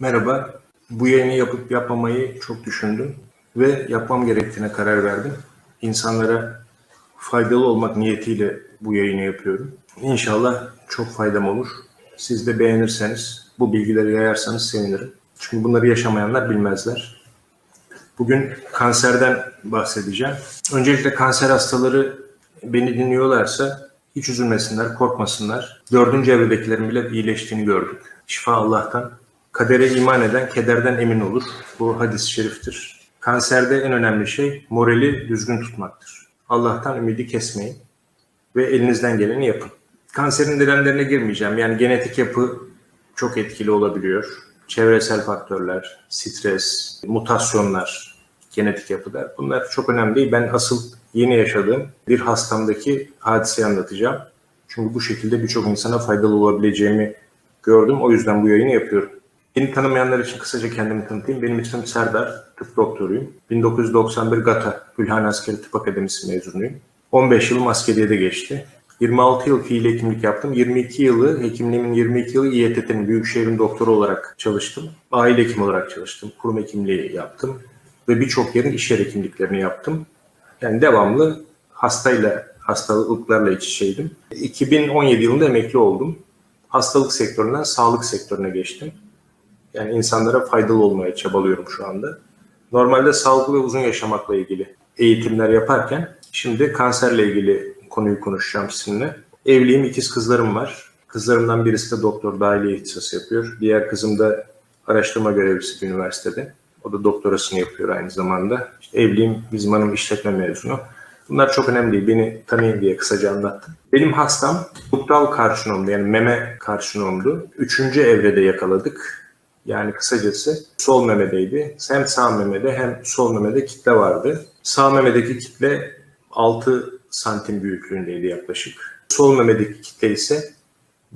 Merhaba. Bu yayını yapıp yapmamayı çok düşündüm ve yapmam gerektiğine karar verdim. İnsanlara faydalı olmak niyetiyle bu yayını yapıyorum. İnşallah çok faydam olur. Siz de beğenirseniz, bu bilgileri yayarsanız sevinirim. Çünkü bunları yaşamayanlar bilmezler. Bugün kanserden bahsedeceğim. Öncelikle kanser hastaları beni dinliyorlarsa hiç üzülmesinler, korkmasınlar. Dördüncü evredekilerin bile iyileştiğini gördük. Şifa Allah'tan. Kadere iman eden kederden emin olur. Bu hadis-i şeriftir. Kanserde en önemli şey morali düzgün tutmaktır. Allah'tan ümidi kesmeyin ve elinizden geleni yapın. Kanserin nedenlerine girmeyeceğim. Yani genetik yapı çok etkili olabiliyor. Çevresel faktörler, stres, mutasyonlar, genetik yapıda. Bunlar çok önemli değil. Ben asıl yeni yaşadığım bir hastamdaki hadiseyi anlatacağım. Çünkü bu şekilde birçok insana faydalı olabileceğimi gördüm. O yüzden bu yayını yapıyorum. Beni tanımayanlar için kısaca kendimi tanıtayım. Benim ismim Serdar, tıp doktoruyum. 1991 GATA, Gülhane Askeri Tıp Akademisi mezunuyum. 15 yılım askeriyede geçti. 26 yıl fiil hekimlik yaptım. 22 yılı, hekimliğimin 22 yılı İETT'nin Büyükşehir'in doktoru olarak çalıştım. Aile hekimi olarak çalıştım. Kurum hekimliği yaptım. Ve birçok yerin iş yer hekimliklerini yaptım. Yani devamlı hastayla, hastalıklarla iç içeydim. 2017 yılında emekli oldum. Hastalık sektöründen sağlık sektörüne geçtim. Yani insanlara faydalı olmaya çabalıyorum şu anda. Normalde sağlıklı ve uzun yaşamakla ilgili eğitimler yaparken şimdi kanserle ilgili konuyu konuşacağım sizinle. Evliyim, ikiz kızlarım var. Kızlarımdan birisi de doktor dahiliye ihtisası yapıyor. Diğer kızım da araştırma görevlisi bir üniversitede. O da doktorasını yapıyor aynı zamanda. İşte evliyim, bizim hanım işletme mezunu. Bunlar çok önemli değil. Beni tanıyın diye kısaca anlattım. Benim hastam ductal karsinomdu yani meme karsinomdu. Üçüncü evrede yakaladık. Yani kısacası sol memedeydi. Hem sağ memede hem sol memede kitle vardı. Sağ memedeki kitle 6 santim büyüklüğündeydi yaklaşık. Sol memedeki kitle ise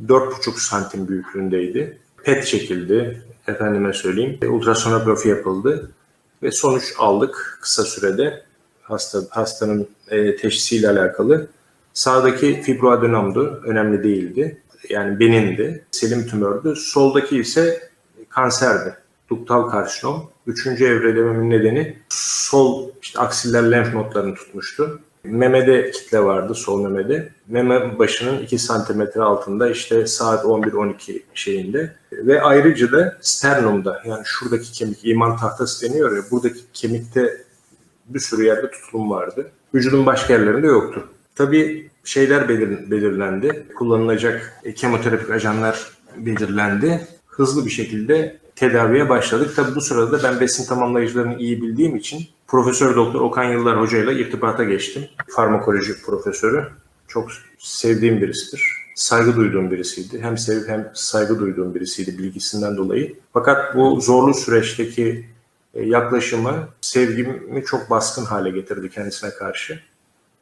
4,5 santim büyüklüğündeydi. PET çekildi, efendime söyleyeyim. Ultrasonografi yapıldı ve sonuç aldık kısa sürede hasta hastanın e, teşhisiyle alakalı. Sağdaki fibroadenomdu, önemli değildi. Yani benindi, selim tümördü. Soldaki ise kanserdi. Duktal karsinom. Üçüncü evredememin nedeni sol işte aksiller lenf notlarını tutmuştu. Memede kitle vardı sol memede. Meme başının 2 santimetre altında işte saat 11-12 şeyinde. Ve ayrıca da sternumda yani şuradaki kemik iman tahtası deniyor ya buradaki kemikte bir sürü yerde tutulum vardı. Vücudun başka yerlerinde yoktu. Tabii şeyler belir, belirlendi. Kullanılacak kemoterapik ajanlar belirlendi. Hızlı bir şekilde tedaviye başladık. Tabii bu sırada da ben besin tamamlayıcılarını iyi bildiğim için Profesör Doktor Okan Yıllar Hoca ile irtibata geçtim. Farmakoloji profesörü. Çok sevdiğim birisidir. Saygı duyduğum birisiydi. Hem sevip hem saygı duyduğum birisiydi bilgisinden dolayı. Fakat bu zorlu süreçteki e, yaklaşımı, sevgimi çok baskın hale getirdi kendisine karşı.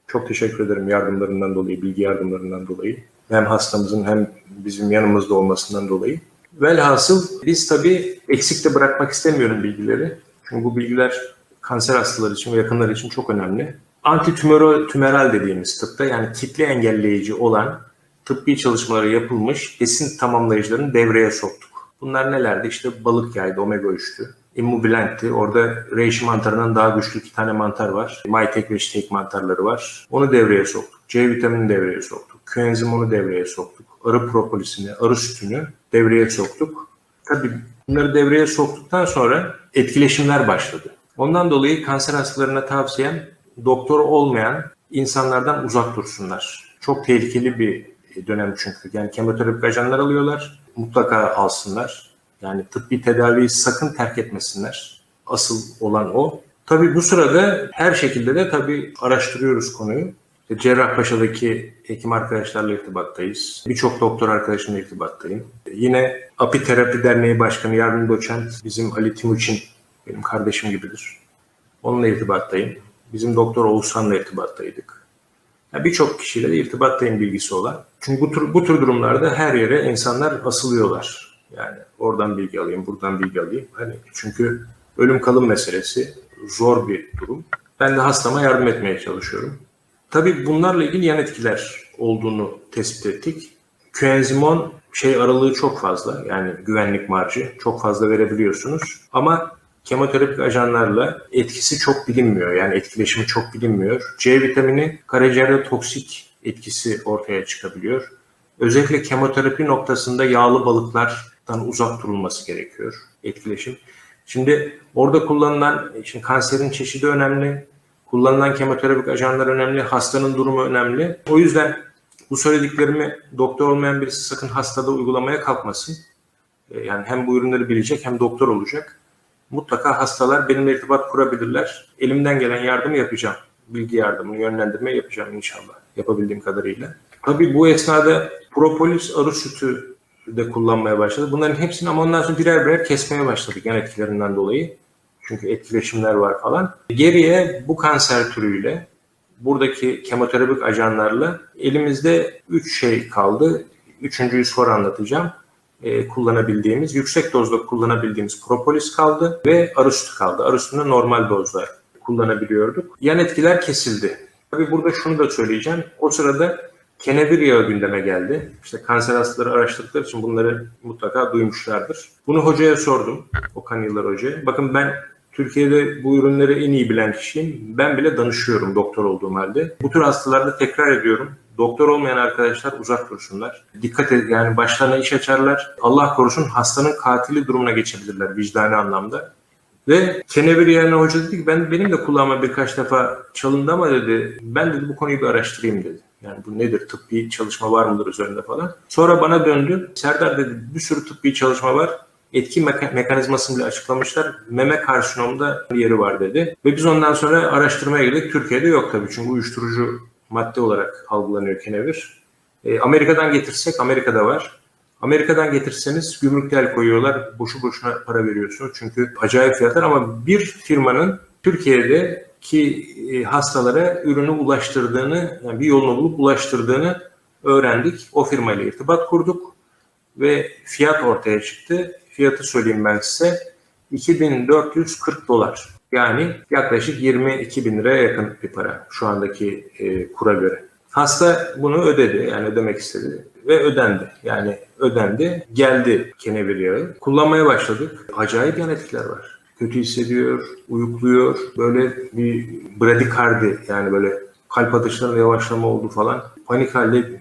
Çok teşekkür ederim yardımlarından dolayı, bilgi yardımlarından dolayı. Hem hastamızın hem bizim yanımızda olmasından dolayı. Velhasıl biz tabii eksik de bırakmak istemiyorum bilgileri. Çünkü bu bilgiler kanser hastaları için ve yakınları için çok önemli. Antitümöral tümeral dediğimiz tıpta yani kitle engelleyici olan tıbbi çalışmaları yapılmış besin tamamlayıcılarını devreye soktuk. Bunlar nelerdi? İşte balık yaydı, omega 3'tü. Immobilanti, orada reishi mantarından daha güçlü iki tane mantar var. Maytek ve şitek mantarları var. Onu devreye soktuk. C vitamini devreye soktuk. Koenzim onu devreye soktuk. Arı propolisini, arı sütünü devreye soktuk. Tabii bunları devreye soktuktan sonra etkileşimler başladı. Ondan dolayı kanser hastalarına tavsiyem doktor olmayan insanlardan uzak dursunlar. Çok tehlikeli bir dönem çünkü. Yani kemoterapik ajanlar alıyorlar. Mutlaka alsınlar. Yani tıbbi tedaviyi sakın terk etmesinler. Asıl olan o. Tabii bu sırada her şekilde de tabii araştırıyoruz konuyu. Cerrahpaşa'daki hekim arkadaşlarla irtibattayız. Birçok doktor arkadaşımla irtibattayım. Yine Apiterapi Derneği Başkanı Yardım Doçent bizim Ali Timuçin benim kardeşim gibidir. Onunla irtibattayım. Bizim doktor Oğuzhan'la irtibattaydık. Yani Birçok kişiyle de irtibattayım bilgisi olan. Çünkü bu tür, bu tür durumlarda her yere insanlar asılıyorlar. Yani oradan bilgi alayım, buradan bilgi alayım. Hani çünkü ölüm kalım meselesi zor bir durum. Ben de hastama yardım etmeye çalışıyorum. Tabii bunlarla ilgili yan etkiler olduğunu tespit ettik. Koenzimon şey aralığı çok fazla. Yani güvenlik marjı çok fazla verebiliyorsunuz. Ama kemoterapik ajanlarla etkisi çok bilinmiyor. Yani etkileşimi çok bilinmiyor. C vitamini karaciğerde toksik etkisi ortaya çıkabiliyor. Özellikle kemoterapi noktasında yağlı balıklardan uzak durulması gerekiyor etkileşim. Şimdi orada kullanılan, şimdi kanserin çeşidi önemli, kullanılan kemoterapik ajanlar önemli, hastanın durumu önemli. O yüzden bu söylediklerimi doktor olmayan birisi sakın hastada uygulamaya kalkmasın. E, Yani hem bu ürünleri bilecek hem doktor olacak. Mutlaka hastalar benimle irtibat kurabilirler. Elimden gelen yardımı yapacağım. Bilgi yardımını, yönlendirme yapacağım inşallah. Yapabildiğim kadarıyla. Tabii bu esnada propolis arı sütü de kullanmaya başladı. Bunların hepsini ama ondan sonra birer birer kesmeye başladık yan etkilerinden dolayı. Çünkü etkileşimler var falan. Geriye bu kanser türüyle buradaki kemoterapik ajanlarla elimizde üç şey kaldı. Üçüncüyü sonra anlatacağım. Ee, kullanabildiğimiz, yüksek dozda kullanabildiğimiz propolis kaldı ve arı sütü kaldı. Arı sütünü normal dozda kullanabiliyorduk. Yan etkiler kesildi. Tabii burada şunu da söyleyeceğim. O sırada kenevir yağı gündeme geldi. İşte kanser hastaları araştırdıkları için bunları mutlaka duymuşlardır. Bunu hocaya sordum. Okan Yıllar hocaya. Bakın ben Türkiye'de bu ürünleri en iyi bilen kişiyim. Ben bile danışıyorum doktor olduğum halde. Bu tür hastalarda tekrar ediyorum. Doktor olmayan arkadaşlar uzak dursunlar. Dikkat et yani başlarına iş açarlar. Allah korusun hastanın katili durumuna geçebilirler vicdani anlamda. Ve kenevir yerine hoca dedi ki ben benim de kulağıma birkaç defa çalındı ama dedi ben dedi bu konuyu bir araştırayım dedi. Yani bu nedir tıbbi çalışma var mıdır üzerinde falan. Sonra bana döndü. Serdar dedi bir sürü tıbbi çalışma var. Etki meka- mekanizmasını bile açıklamışlar. Meme karsinomda yeri var dedi. Ve biz ondan sonra araştırmaya girdik. Türkiye'de yok tabii çünkü uyuşturucu madde olarak algılanıyor kenevir. E, Amerika'dan getirsek Amerika'da var. Amerika'dan getirseniz gümrükte el koyuyorlar. Boşu boşuna para veriyorsunuz. Çünkü acayip fiyatlar ama bir firmanın Türkiye'deki e, hastalara ürünü ulaştırdığını, yani bir yolunu bulup ulaştırdığını öğrendik. O firmayla irtibat kurduk ve fiyat ortaya çıktı. Fiyatı söyleyeyim ben size. 2440 dolar. Yani yaklaşık 22 bin liraya yakın bir para şu andaki e, kura göre. Hasta bunu ödedi yani ödemek istedi ve ödendi. Yani ödendi, geldi kenevir yağı. Kullanmaya başladık. Acayip yan etkiler var. Kötü hissediyor, uyukluyor. Böyle bir bradikardi yani böyle kalp atışlarında yavaşlama oldu falan. Panik halde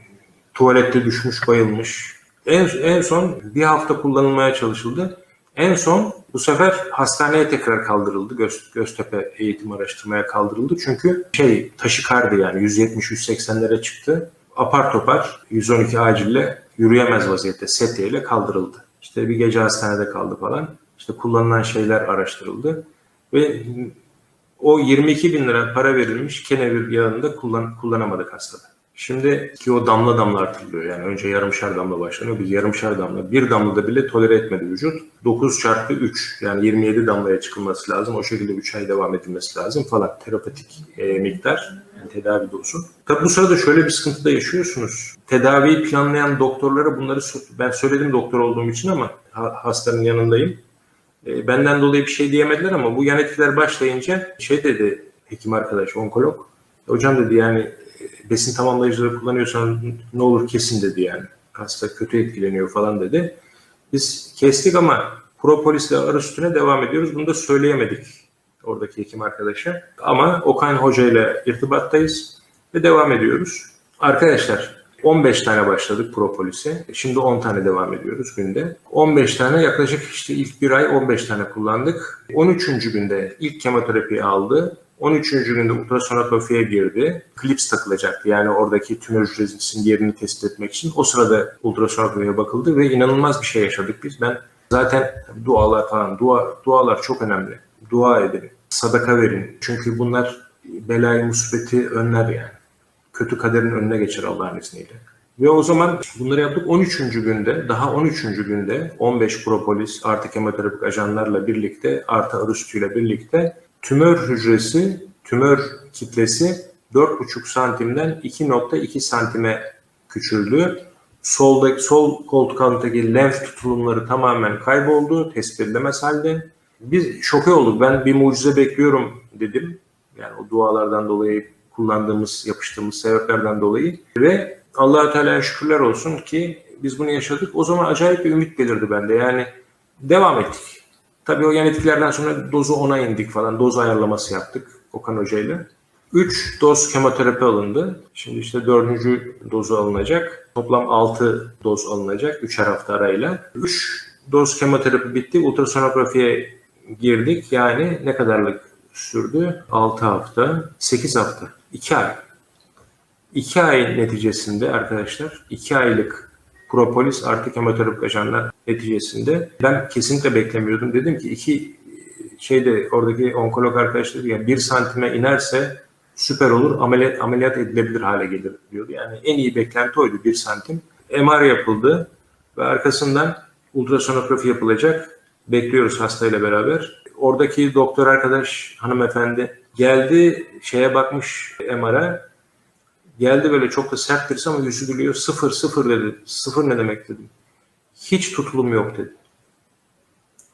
tuvalette düşmüş, bayılmış. En, en son bir hafta kullanılmaya çalışıldı. En son bu sefer hastaneye tekrar kaldırıldı. Göz, Göztepe Eğitim Araştırmaya kaldırıldı. Çünkü şey taşikardi yani 170-180'lere çıktı. Apar topar 112 acille yürüyemez vaziyette setyeyle kaldırıldı. İşte bir gece hastanede kaldı falan. İşte kullanılan şeyler araştırıldı. Ve o 22 bin lira para verilmiş kenevir yağını da kullan, kullanamadık hastada. Şimdi ki o damla damla artırılıyor. Yani önce yarımşar damla başlanıyor. Biz yarımşar damla. Bir damlada bile tolere etmedi vücut. 9 çarpı 3 yani 27 damlaya çıkılması lazım. O şekilde 3 ay devam edilmesi lazım falan. Terapetik e, miktar. Yani tedavi dozu. Tabi bu sırada şöyle bir sıkıntı da yaşıyorsunuz. Tedaviyi planlayan doktorlara bunları ben söyledim doktor olduğum için ama hastanın yanındayım. E, benden dolayı bir şey diyemediler ama bu yan etkiler başlayınca şey dedi hekim arkadaş, onkolog. Hocam dedi yani besin tamamlayıcıları kullanıyorsan ne olur kesin dedi yani. Hasta kötü etkileniyor falan dedi. Biz kestik ama propolisle arı sütüne devam ediyoruz. Bunu da söyleyemedik oradaki hekim arkadaşa. Ama Okan Hoca ile irtibattayız ve devam ediyoruz. Arkadaşlar 15 tane başladık propolise. Şimdi 10 tane devam ediyoruz günde. 15 tane yaklaşık işte ilk bir ay 15 tane kullandık. 13. günde ilk kemoterapiyi aldı. 13. günde ultrasonografiye girdi. Klips takılacaktı. Yani oradaki tümör hücresinin yerini tespit etmek için. O sırada ultrasonografiye bakıldı ve inanılmaz bir şey yaşadık biz. Ben zaten dualar falan, dua, dualar çok önemli. Dua edin, sadaka verin. Çünkü bunlar belayı musibeti önler yani. Kötü kaderin önüne geçer Allah'ın izniyle. Ve o zaman bunları yaptık 13. günde, daha 13. günde 15 propolis artı kemoterapik ajanlarla birlikte artı arı sütüyle birlikte tümör hücresi, tümör kitlesi 4,5 santimden 2,2 santime küçüldü. Soldaki, sol koltuk altındaki lenf tutulumları tamamen kayboldu, tespit edilemez halde. Biz şoke olduk. Ben bir mucize bekliyorum dedim. Yani o dualardan dolayı kullandığımız, yapıştığımız sebeplerden dolayı ve allah Teala'ya şükürler olsun ki biz bunu yaşadık. O zaman acayip bir ümit belirdi bende. Yani devam ettik. Tabii o yan etkilerden sonra dozu 10'a indik falan. Doz ayarlaması yaptık Okan Hoca ile. 3 doz kemoterapi alındı. Şimdi işte dördüncü dozu alınacak. Toplam 6 doz alınacak 3'er hafta arayla. 3 doz kemoterapi bitti. Ultrasonografiye girdik. Yani ne kadarlık sürdü? 6 hafta, 8 hafta, 2 ay. 2 ay neticesinde arkadaşlar 2 aylık propolis artı kemoterapik ajanlar neticesinde ben kesinlikle beklemiyordum. Dedim ki iki şeyde oradaki onkolog arkadaşlar yani bir santime inerse süper olur ameliyat, ameliyat edilebilir hale gelir diyordu. Yani en iyi beklenti oydu bir santim. MR yapıldı ve arkasından ultrasonografi yapılacak. Bekliyoruz hastayla beraber. Oradaki doktor arkadaş hanımefendi geldi şeye bakmış MR'a Geldi böyle çok da sert birisi ama yüzü gülüyor. Sıfır sıfır dedi. Sıfır ne demek dedim. Hiç tutulum yok dedi.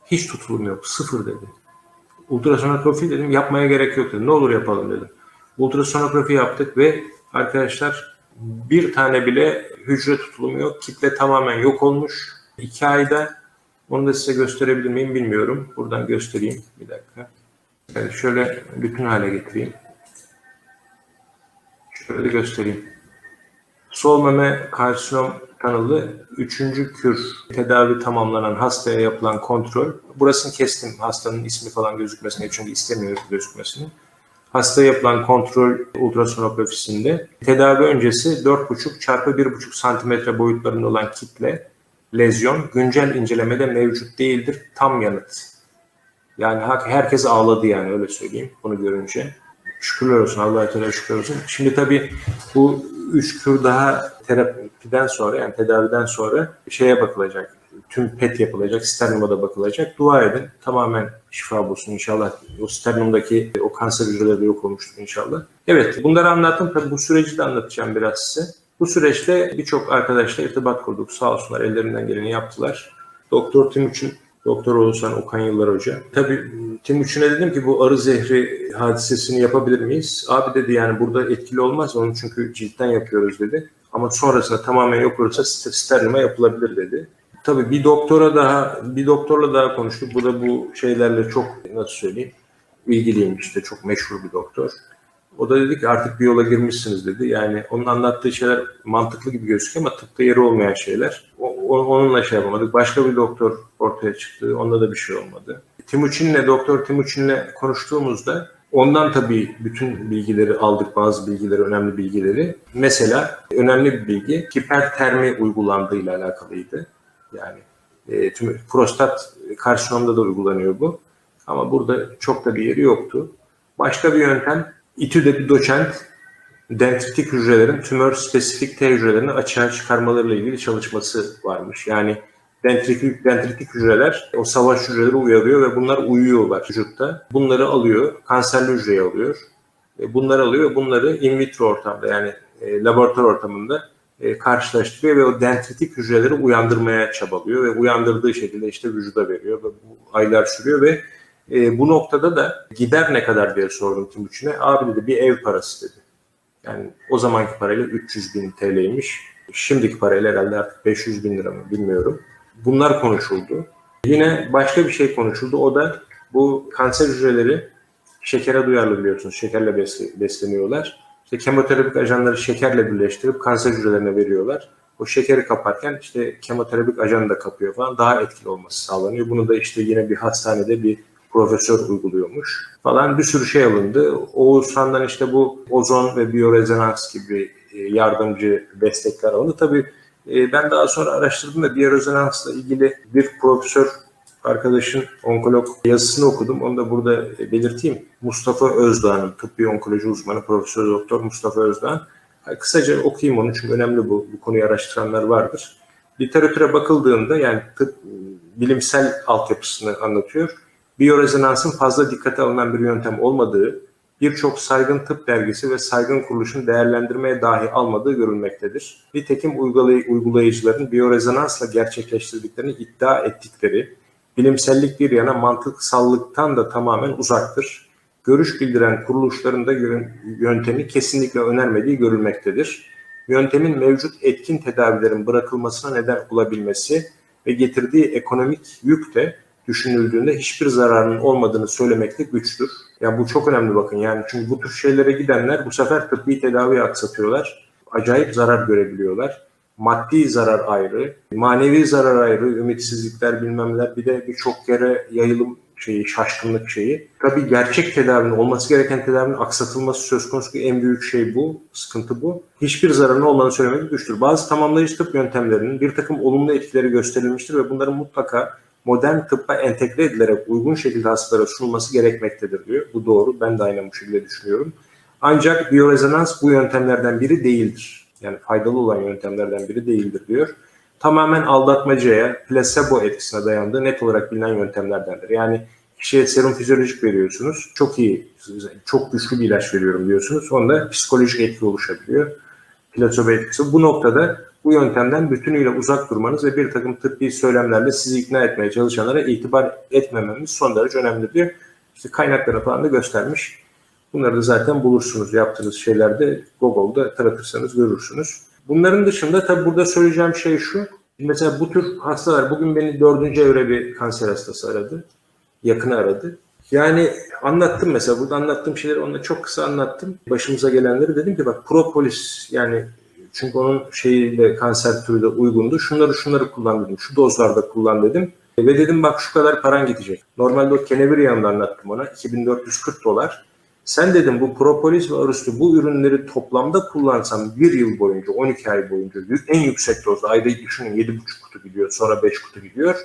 Hiç tutulum yok. Sıfır dedi. Ultrasonografi dedim yapmaya gerek yok dedi. Ne olur yapalım dedim. Ultrasonografi yaptık ve arkadaşlar bir tane bile hücre tutulumu yok. Kitle tamamen yok olmuş. İki ayda onu da size gösterebilir miyim bilmiyorum. Buradan göstereyim. Bir dakika. Yani şöyle bütün hale getireyim. Şöyle göstereyim. Sol meme karsinom tanılı üçüncü kür tedavi tamamlanan hastaya yapılan kontrol. Burasını kestim hastanın ismi falan gözükmesine çünkü istemiyoruz gözükmesini. Hastaya yapılan kontrol ultrasonografisinde tedavi öncesi 4,5 çarpı 1,5 santimetre boyutlarında olan kitle lezyon güncel incelemede mevcut değildir. Tam yanıt. Yani herkes ağladı yani öyle söyleyeyim bunu görünce. Şükürler olsun Allah'a Teala şükürler olsun. Şimdi tabii bu üç kür daha terapiden sonra yani tedaviden sonra şeye bakılacak. Tüm PET yapılacak, sternuma da bakılacak. Dua edin. Tamamen şifa bulsun inşallah. O sternumdaki o kanser hücreleri de yok olmuştur inşallah. Evet bunları anlattım. Tabii bu süreci de anlatacağım biraz size. Bu süreçte birçok arkadaşla irtibat kurduk. Sağ olsunlar ellerinden geleni yaptılar. Doktor Timuçin Doktor Oğuzhan Okan Yıllar Hoca. Tabii Timuçin'e dedim ki bu arı zehri hadisesini yapabilir miyiz? Abi dedi yani burada etkili olmaz onu çünkü ciltten yapıyoruz dedi. Ama sonrasında tamamen yok olursa sterlime yapılabilir dedi. Tabii bir doktora daha, bir doktorla daha konuştuk. Bu da bu şeylerle çok nasıl söyleyeyim ilgiliyim işte çok meşhur bir doktor. O da dedi ki artık bir yola girmişsiniz dedi. Yani onun anlattığı şeyler mantıklı gibi gözüküyor ama tıpta yeri olmayan şeyler. O, onunla şey yapamadık. Başka bir doktor ortaya çıktı. Onda da bir şey olmadı. Timuçin'le, Doktor Timuçin'le konuştuğumuzda ondan tabii bütün bilgileri aldık, bazı bilgileri, önemli bilgileri. Mesela önemli bir bilgi hipertermi uygulandığıyla alakalıydı. Yani e, tüm prostat karsinomda da uygulanıyor bu. Ama burada çok da bir yeri yoktu. Başka bir yöntem İTÜ'de bir doçent dendritik hücrelerin tümör spesifik T hücrelerini açığa çıkarmalarıyla ilgili çalışması varmış. Yani dendritik, dendritik hücreler o savaş hücreleri uyarıyor ve bunlar uyuyorlar vücutta. Bunları alıyor, kanserli hücreyi alıyor. E, bunları alıyor ve bunları in vitro ortamda yani e, laboratuvar ortamında e, karşılaştırıyor ve o dendritik hücreleri uyandırmaya çabalıyor ve uyandırdığı şekilde işte vücuda veriyor ve bu aylar sürüyor ve e, bu noktada da gider ne kadar diye sordum Timuçin'e. Abi dedi bir ev parası dedi. Yani o zamanki parayla 300 bin TL'ymiş. Şimdiki parayla herhalde artık 500 bin lira mı bilmiyorum. Bunlar konuşuldu. Yine başka bir şey konuşuldu. O da bu kanser hücreleri şekere duyarlı biliyorsunuz. Şekerle besleniyorlar. İşte kemoterapik ajanları şekerle birleştirip kanser hücrelerine veriyorlar. O şekeri kaparken işte kemoterapik ajanı da kapıyor falan daha etkili olması sağlanıyor. Bunu da işte yine bir hastanede bir profesör uyguluyormuş falan bir sürü şey alındı. Oğuzhan'dan işte bu ozon ve biyorezonans gibi e, yardımcı destekler alındı. Tabii e, ben daha sonra araştırdım da biyorezonansla ilgili bir profesör arkadaşın onkolog yazısını okudum. Onu da burada belirteyim. Mustafa Özdağ'ın tıbbi onkoloji uzmanı Profesör Doktor Mustafa Özdağ. Kısaca okuyayım onu çünkü önemli bu. Bu konuyu araştıranlar vardır. Literatüre bakıldığında yani tıp bilimsel altyapısını anlatıyor biyorezonansın fazla dikkate alınan bir yöntem olmadığı, birçok saygın tıp dergisi ve saygın kuruluşun değerlendirmeye dahi almadığı görülmektedir. Nitekim uygulayıcıların biyorezonansla gerçekleştirdiklerini iddia ettikleri, bilimsellik bir yana mantıksallıktan da tamamen uzaktır. Görüş bildiren kuruluşların da yöntemi kesinlikle önermediği görülmektedir. yöntemin mevcut etkin tedavilerin bırakılmasına neden olabilmesi ve getirdiği ekonomik yük de düşünüldüğünde hiçbir zararının olmadığını söylemekte güçtür. Yani bu çok önemli bakın yani çünkü bu tür şeylere gidenler bu sefer tıbbi tedaviyi aksatıyorlar. Acayip zarar görebiliyorlar. Maddi zarar ayrı, manevi zarar ayrı, ümitsizlikler bilmemler bir de birçok yere yayılım şeyi, şaşkınlık şeyi. Tabii gerçek tedavinin, olması gereken tedavinin aksatılması söz konusu ki en büyük şey bu, sıkıntı bu. Hiçbir zararının olmadığını söylemek güçtür. Bazı tamamlayıcı tıp yöntemlerinin bir takım olumlu etkileri gösterilmiştir ve bunların mutlaka modern tıbba entegre edilerek uygun şekilde hastalara sunulması gerekmektedir diyor. Bu doğru, ben de aynen bu şekilde düşünüyorum. Ancak biyorezonans bu yöntemlerden biri değildir. Yani faydalı olan yöntemlerden biri değildir diyor tamamen aldatmacaya, plasebo etkisine dayandığı net olarak bilinen yöntemlerdendir. Yani kişiye serum fizyolojik veriyorsunuz. Çok iyi, çok güçlü bir ilaç veriyorum diyorsunuz. Onda psikolojik etki oluşabiliyor. Plasebo etkisi. Bu noktada bu yöntemden bütünüyle uzak durmanız ve bir takım tıbbi söylemlerle sizi ikna etmeye çalışanlara itibar etmememiz son derece önemli diyor. İşte kaynakları falan da göstermiş. Bunları da zaten bulursunuz yaptığınız şeylerde Google'da taratırsanız görürsünüz. Bunların dışında tabii burada söyleyeceğim şey şu. Mesela bu tür hastalar bugün beni dördüncü evre bir kanser hastası aradı. Yakını aradı. Yani anlattım mesela burada anlattığım şeyleri onunla çok kısa anlattım. Başımıza gelenleri dedim ki bak propolis yani çünkü onun şeyiyle kanser türü de uygundu. Şunları şunları kullan dedim. Şu dozlarda kullan dedim. Ve dedim bak şu kadar paran gidecek. Normalde o kenevir yanında anlattım ona. 2440 dolar. Sen dedim bu propolis ve arüstü bu ürünleri toplamda kullansam bir yıl boyunca 12 ay boyunca en yüksek dozda ayda düşünün 7,5 kutu gidiyor sonra 5 kutu gidiyor.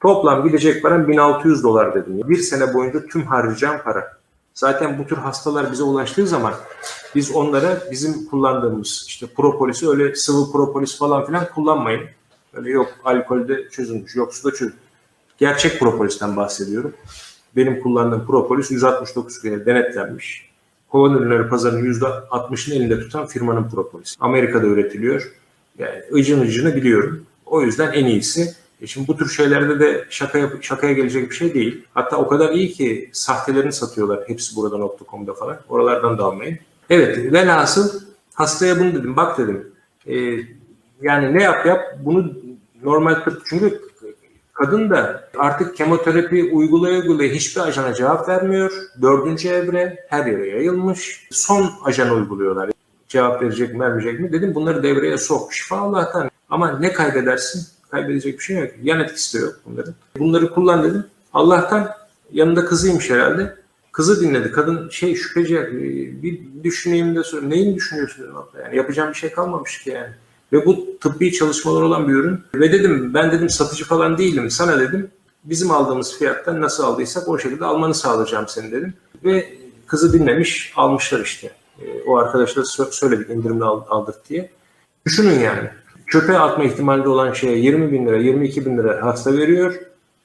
Toplam gidecek param 1600 dolar dedim. Bir sene boyunca tüm harcayacağım para. Zaten bu tür hastalar bize ulaştığı zaman biz onlara bizim kullandığımız işte propolisi öyle sıvı propolis falan filan kullanmayın. Öyle yok alkolde çözülmüş, yok suda çözülmüş. Gerçek propolisten bahsediyorum. Benim kullandığım propolis 169 kere denetlenmiş. Kovan ürünleri pazarının %60'ını elinde tutan firmanın propolisi. Amerika'da üretiliyor. Yani ıcın ıcını biliyorum. O yüzden en iyisi. E şimdi bu tür şeylerde de şaka şakaya gelecek bir şey değil. Hatta o kadar iyi ki sahtelerini satıyorlar. Hepsi burada nokta.com'da falan. Oralardan da almayın. Evet velhasıl hastaya bunu dedim. Bak dedim. E, yani ne yap yap bunu normal tıp çünkü Kadın da artık kemoterapi uygulaya uygulaya hiçbir ajana cevap vermiyor. Dördüncü evre her yere yayılmış. Son ajan uyguluyorlar. Cevap verecek mi vermeyecek mi? Dedim bunları devreye sok. Şifa Allah'tan. Ama ne kaybedersin? Kaybedecek bir şey yok. Yan etkisi de yok bunların. Bunları kullan dedim. Allah'tan yanında kızıymış herhalde. Kızı dinledi. Kadın şey şüpheci bir düşüneyim de sonra neyin düşünüyorsun dedim abla. Yani yapacağım bir şey kalmamış ki yani. Ve bu tıbbi çalışmalar olan bir ürün. Ve dedim ben dedim satıcı falan değilim. Sana dedim bizim aldığımız fiyattan nasıl aldıysak o şekilde almanı sağlayacağım seni dedim. Ve kızı dinlemiş almışlar işte. E, o arkadaşlara söyledik indirimli aldırt diye. Düşünün yani. Çöpe atma ihtimali olan şeye 20 bin lira, 22 bin lira hasta veriyor.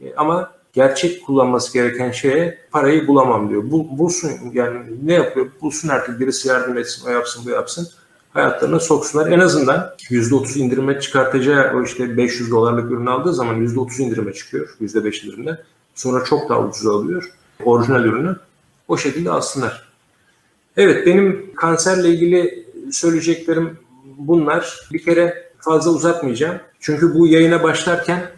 E, ama gerçek kullanması gereken şeye parayı bulamam diyor. Bu, bulsun yani ne yapıyor? Bulsun artık birisi yardım etsin, o yapsın, bu yapsın hayatlarına soksunlar. En azından %30 indirime çıkartacağı o işte 500 dolarlık ürün aldığı zaman %30 indirime çıkıyor. %5 indirimde. Sonra çok daha ucuz alıyor orijinal ürünü. O şekilde alsınlar. Evet benim kanserle ilgili söyleyeceklerim bunlar. Bir kere fazla uzatmayacağım. Çünkü bu yayına başlarken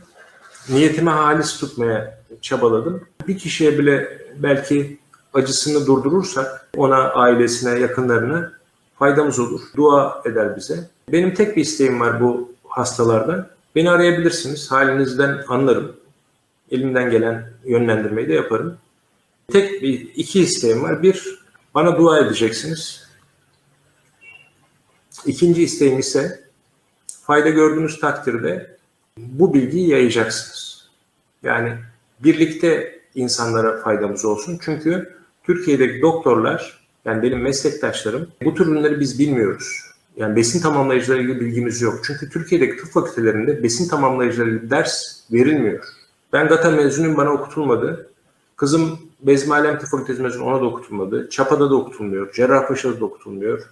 niyetime halis tutmaya çabaladım. Bir kişiye bile belki acısını durdurursak ona, ailesine, yakınlarına faydamız olur. Dua eder bize. Benim tek bir isteğim var bu hastalardan. Beni arayabilirsiniz. Halinizden anlarım. Elimden gelen yönlendirmeyi de yaparım. Tek bir iki isteğim var. Bir, bana dua edeceksiniz. İkinci isteğim ise fayda gördüğünüz takdirde bu bilgiyi yayacaksınız. Yani birlikte insanlara faydamız olsun. Çünkü Türkiye'deki doktorlar yani benim meslektaşlarım bu tür ürünleri biz bilmiyoruz. Yani besin tamamlayıcıları ilgili bilgimiz yok. Çünkü Türkiye'deki tıp fakültelerinde besin tamamlayıcıları ilgili ders verilmiyor. Ben GATA mezunuyum bana okutulmadı. Kızım Bezmi Alem Tıp Fakültesi mezunu ona da okutulmadı. Çapa'da da okutulmuyor. Cerrahpaşa'da da okutulmuyor.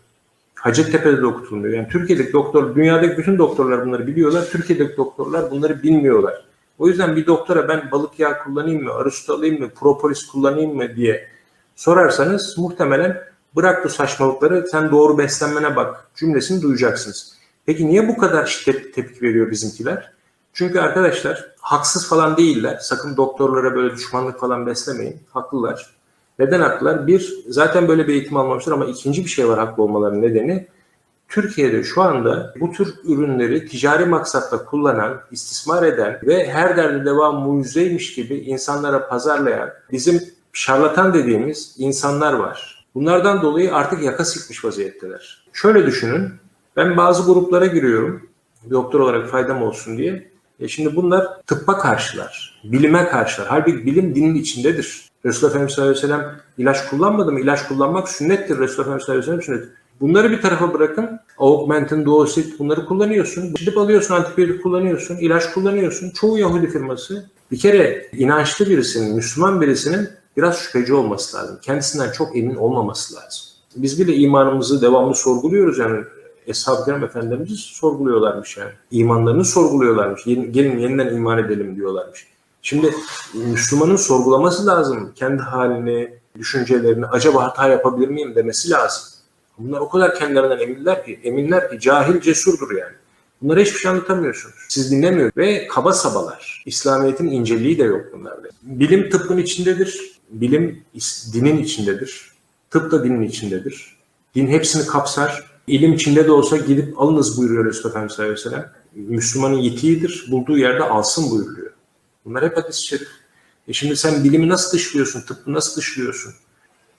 Hacettepe'de de okutulmuyor. Yani Türkiye'deki doktor, dünyadaki bütün doktorlar bunları biliyorlar. Türkiye'deki doktorlar bunları bilmiyorlar. O yüzden bir doktora ben balık yağı kullanayım mı, arı alayım mı, propolis kullanayım mı diye sorarsanız muhtemelen bırak bu saçmalıkları sen doğru beslenmene bak cümlesini duyacaksınız. Peki niye bu kadar şiddet tepki veriyor bizimkiler? Çünkü arkadaşlar haksız falan değiller. Sakın doktorlara böyle düşmanlık falan beslemeyin. Haklılar. Neden haklılar? Bir, zaten böyle bir eğitim almamışlar ama ikinci bir şey var haklı olmalarının nedeni. Türkiye'de şu anda bu tür ürünleri ticari maksatla kullanan, istismar eden ve her derde devam mucizeymiş gibi insanlara pazarlayan bizim şarlatan dediğimiz insanlar var. Bunlardan dolayı artık yaka sıkmış vaziyetteler. Şöyle düşünün, ben bazı gruplara giriyorum doktor olarak faydam olsun diye. E şimdi bunlar tıbba karşılar, bilime karşılar. Halbuki bilim dinin içindedir. Resulullah Efendimiz sallallahu aleyhi ve sellem ilaç kullanmadı mı? İlaç kullanmak sünnettir. Resulullah Efendimiz sallallahu aleyhi ve sellem sünnet. Bunları bir tarafa bırakın. Augmentin, Duosit bunları kullanıyorsun. Gidip alıyorsun, antibiyotik kullanıyorsun, ilaç kullanıyorsun. Çoğu Yahudi firması. Bir kere inançlı birisinin, Müslüman birisinin biraz şüpheci olması lazım. Kendisinden çok emin olmaması lazım. Biz bile imanımızı devamlı sorguluyoruz yani Eshab-ı Kiram Efendimiz'i sorguluyorlarmış yani. İmanlarını sorguluyorlarmış. Gelin yeniden iman edelim diyorlarmış. Şimdi Müslümanın sorgulaması lazım. Kendi halini, düşüncelerini, acaba hata yapabilir miyim demesi lazım. Bunlar o kadar kendilerinden eminler ki, eminler ki cahil cesurdur yani. Bunlara hiçbir şey anlatamıyorsunuz. Siz dinlemiyor ve kaba sabalar. İslamiyet'in inceliği de yok bunlarda. Bilim tıbbın içindedir. Bilim dinin içindedir. Tıp da dinin içindedir. Din hepsini kapsar. İlim içinde de olsa gidip alınız buyuruyor Resulullah Efendimiz sallallahu aleyhi ve sellem. Müslümanın yetiğidir. Bulduğu yerde alsın buyuruyor. Bunlar hep hadis-i şerif. E şimdi sen bilimi nasıl dışlıyorsun? Tıbbı nasıl dışlıyorsun?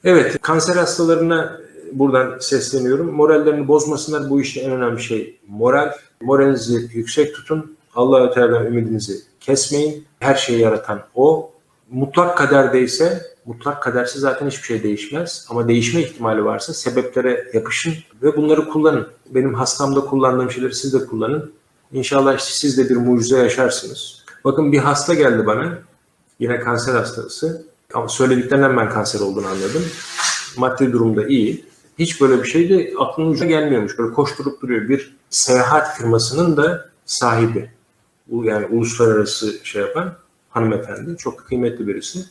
Evet, kanser hastalarına buradan sesleniyorum. Morallerini bozmasınlar. Bu işte en önemli şey moral. Moralinizi yüksek tutun. Allah-u Teala'dan ümidinizi kesmeyin. Her şeyi yaratan O. Mutlak kaderdeyse, mutlak kaderse zaten hiçbir şey değişmez. Ama değişme ihtimali varsa sebeplere yapışın ve bunları kullanın. Benim hastamda kullandığım şeyleri siz de kullanın. İnşallah siz de bir mucize yaşarsınız. Bakın bir hasta geldi bana. Yine kanser hastası. Ama söylediklerinden ben kanser olduğunu anladım. Maddi durumda iyi. Hiç böyle bir şey de aklının ucuna gelmiyormuş. Böyle koşturup duruyor. Bir seyahat firmasının da sahibi. Bu yani uluslararası şey yapan hanımefendi. Çok kıymetli birisi.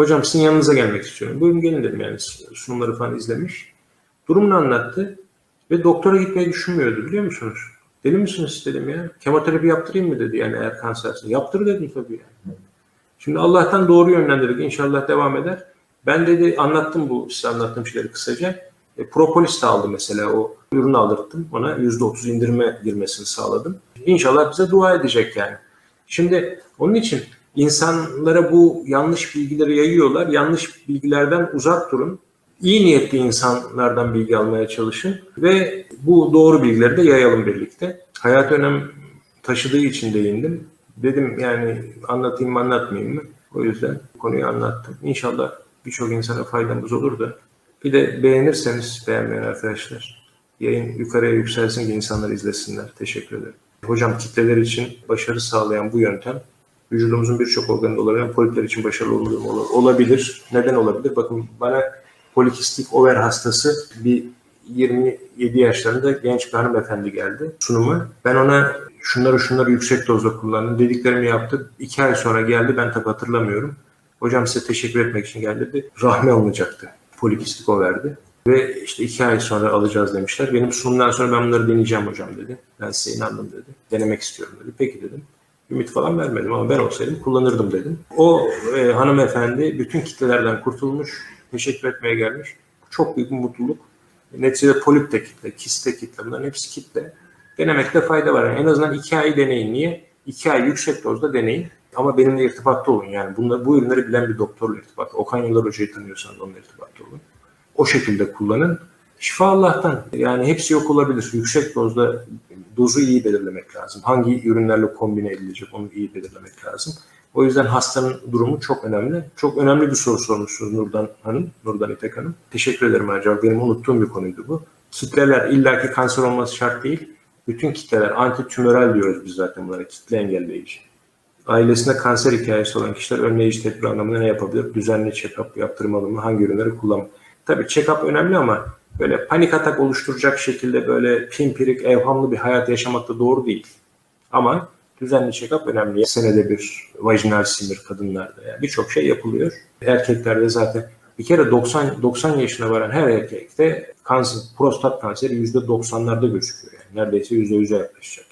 Hocam sizin yanınıza gelmek istiyorum. Buyurun gelin dedim yani sunumları falan izlemiş. Durumunu anlattı ve doktora gitmeyi düşünmüyordu biliyor musunuz? Deli misiniz dedim ya. Kemoterapi yaptırayım mı dedi yani eğer kanserse. Yaptır dedim tabii yani. Şimdi Allah'tan doğru yönlendirdik. İnşallah devam eder. Ben dedi anlattım bu size anlattığım şeyleri kısaca. E, propolis de aldı mesela o ürünü aldırttım. Ona %30 indirme girmesini sağladım. İnşallah bize dua edecek yani. Şimdi onun için insanlara bu yanlış bilgileri yayıyorlar. Yanlış bilgilerden uzak durun. İyi niyetli insanlardan bilgi almaya çalışın ve bu doğru bilgileri de yayalım birlikte. Hayat önem taşıdığı için değindim. Dedim yani anlatayım mı anlatmayayım mı? O yüzden konuyu anlattım. İnşallah birçok insana faydamız olur da. Bir de beğenirseniz beğenmeyen arkadaşlar. Yayın yukarıya yükselsin ki insanlar izlesinler. Teşekkür ederim. Hocam kitleler için başarı sağlayan bu yöntem vücudumuzun birçok organında olabilen polipler için başarılı olabilir. Neden olabilir? Bakın bana polikistik over hastası bir 27 yaşlarında genç bir hanımefendi geldi sunuma. Ben ona şunları şunları yüksek dozda kullandım dediklerimi yaptı. İki ay sonra geldi ben tabi hatırlamıyorum. Hocam size teşekkür etmek için geldi dedi. Rahmi alınacaktı. Polikistik overdi. Ve işte iki ay sonra alacağız demişler. Benim sunumdan sonra ben bunları deneyeceğim hocam dedi. Ben size inandım dedi. Denemek istiyorum dedi. Peki dedim. Ümit falan vermedim ama ben olsaydım kullanırdım dedim. O e, hanımefendi bütün kitlelerden kurtulmuş. Teşekkür etmeye gelmiş. Çok büyük bir mutluluk. Neticede polip de kitle, kist de kitle. Bunların hepsi kitle. Denemekte fayda var. Yani en azından iki ay deneyin. Niye? İki ay yüksek dozda deneyin. Ama benimle irtibatta olun. Yani bunlar, bu ürünleri bilen bir doktorla irtibatta. Okan Yıllar Hoca'yı tanıyorsanız onunla irtibatta olun. O şekilde kullanın. Şifa Allah'tan. Yani hepsi yok olabilir. Yüksek dozda dozu iyi belirlemek lazım. Hangi ürünlerle kombine edilecek onu iyi belirlemek lazım. O yüzden hastanın durumu çok önemli. Çok önemli bir soru sormuşsunuz Nurdan Hanım, Nurdan İpek Hanım. Teşekkür ederim Ercan. Benim unuttuğum bir konuydu bu. Kitleler illaki kanser olması şart değil. Bütün kitleler anti-tümöral diyoruz biz zaten bunlara. Kitle engelleyici. Ailesinde kanser hikayesi olan kişiler önleyici tedbir anlamında ne yapabilir? Düzenli check-up yaptırmalı mı? Hangi ürünleri kullanmalı? Tabii check-up önemli ama böyle panik atak oluşturacak şekilde böyle pimpirik, evhamlı bir hayat yaşamak da doğru değil. Ama düzenli check-up önemli. Senede bir vajinal sinir kadınlarda yani birçok şey yapılıyor. Erkeklerde zaten Bir kere 90 90 yaşına varan her erkekte kanser, prostat kanseri %90'larda gözüküyor. Yani. Neredeyse %100'e yaklaşacak.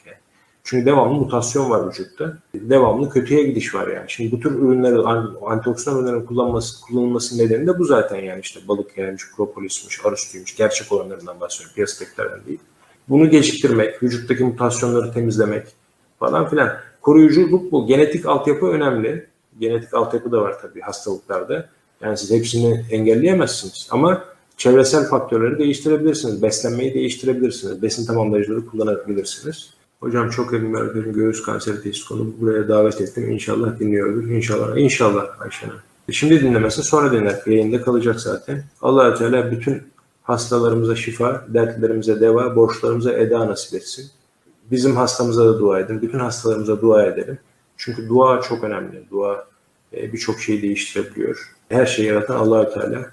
Çünkü devamlı mutasyon var vücutta. Devamlı kötüye gidiş var yani. Şimdi bu tür ürünleri, antioksidan ürünlerin kullanılması, kullanılması nedeni de bu zaten yani işte balık yağıymış, propolismiş, arıstuymuş, gerçek olanlarından bahsediyorum, piyasadakilerden değil. Bunu geciktirmek, vücuttaki mutasyonları temizlemek falan filan. Koruyuculuk bu. Genetik altyapı önemli. Genetik altyapı da var tabii hastalıklarda. Yani siz hepsini engelleyemezsiniz. Ama çevresel faktörleri değiştirebilirsiniz. Beslenmeyi değiştirebilirsiniz. Besin tamamlayıcıları kullanabilirsiniz. Hocam çok emin verdim göğüs kanseri teşhis konu buraya davet ettim. İnşallah dinliyordur. İnşallah. İnşallah Ayşen Hanım. Şimdi dinlemesin sonra dinler. Yayında kalacak zaten. allah Teala bütün hastalarımıza şifa, dertlerimize deva, borçlarımıza eda nasip etsin. Bizim hastamıza da dua edin. Bütün hastalarımıza dua edelim. Çünkü dua çok önemli. Dua e, birçok şeyi değiştirebiliyor. Her şeyi yaratan allah Teala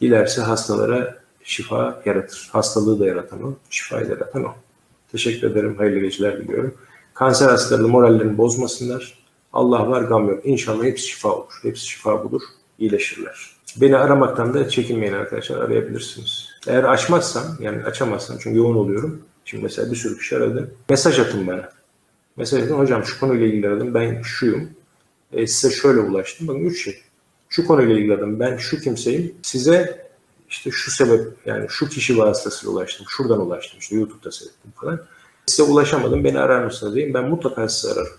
dilerse hastalara şifa yaratır. Hastalığı da yaratan o, şifayı da yaratan o. Teşekkür ederim. Hayırlı geceler diliyorum. Kanser hastaları morallerini bozmasınlar. Allah var gam yok. İnşallah hepsi şifa olur. Hepsi şifa bulur. iyileşirler. Beni aramaktan da çekinmeyin arkadaşlar. Arayabilirsiniz. Eğer açmazsam yani açamazsam çünkü yoğun oluyorum. Şimdi mesela bir sürü kişi aradı. Mesaj atın bana. Mesaj atın. Hocam şu konuyla ilgili aradım. Ben şuyum. E, size şöyle ulaştım. Bakın üç şey. Şu konuyla ilgili aradım. Ben şu kimseyim. Size işte şu sebep yani şu kişi vasıtasıyla ulaştım. Şuradan ulaştım. İşte YouTube'da seyrettim falan. Size ulaşamadım. Beni arar mısınız diyeyim. Ben mutlaka sizi ararım.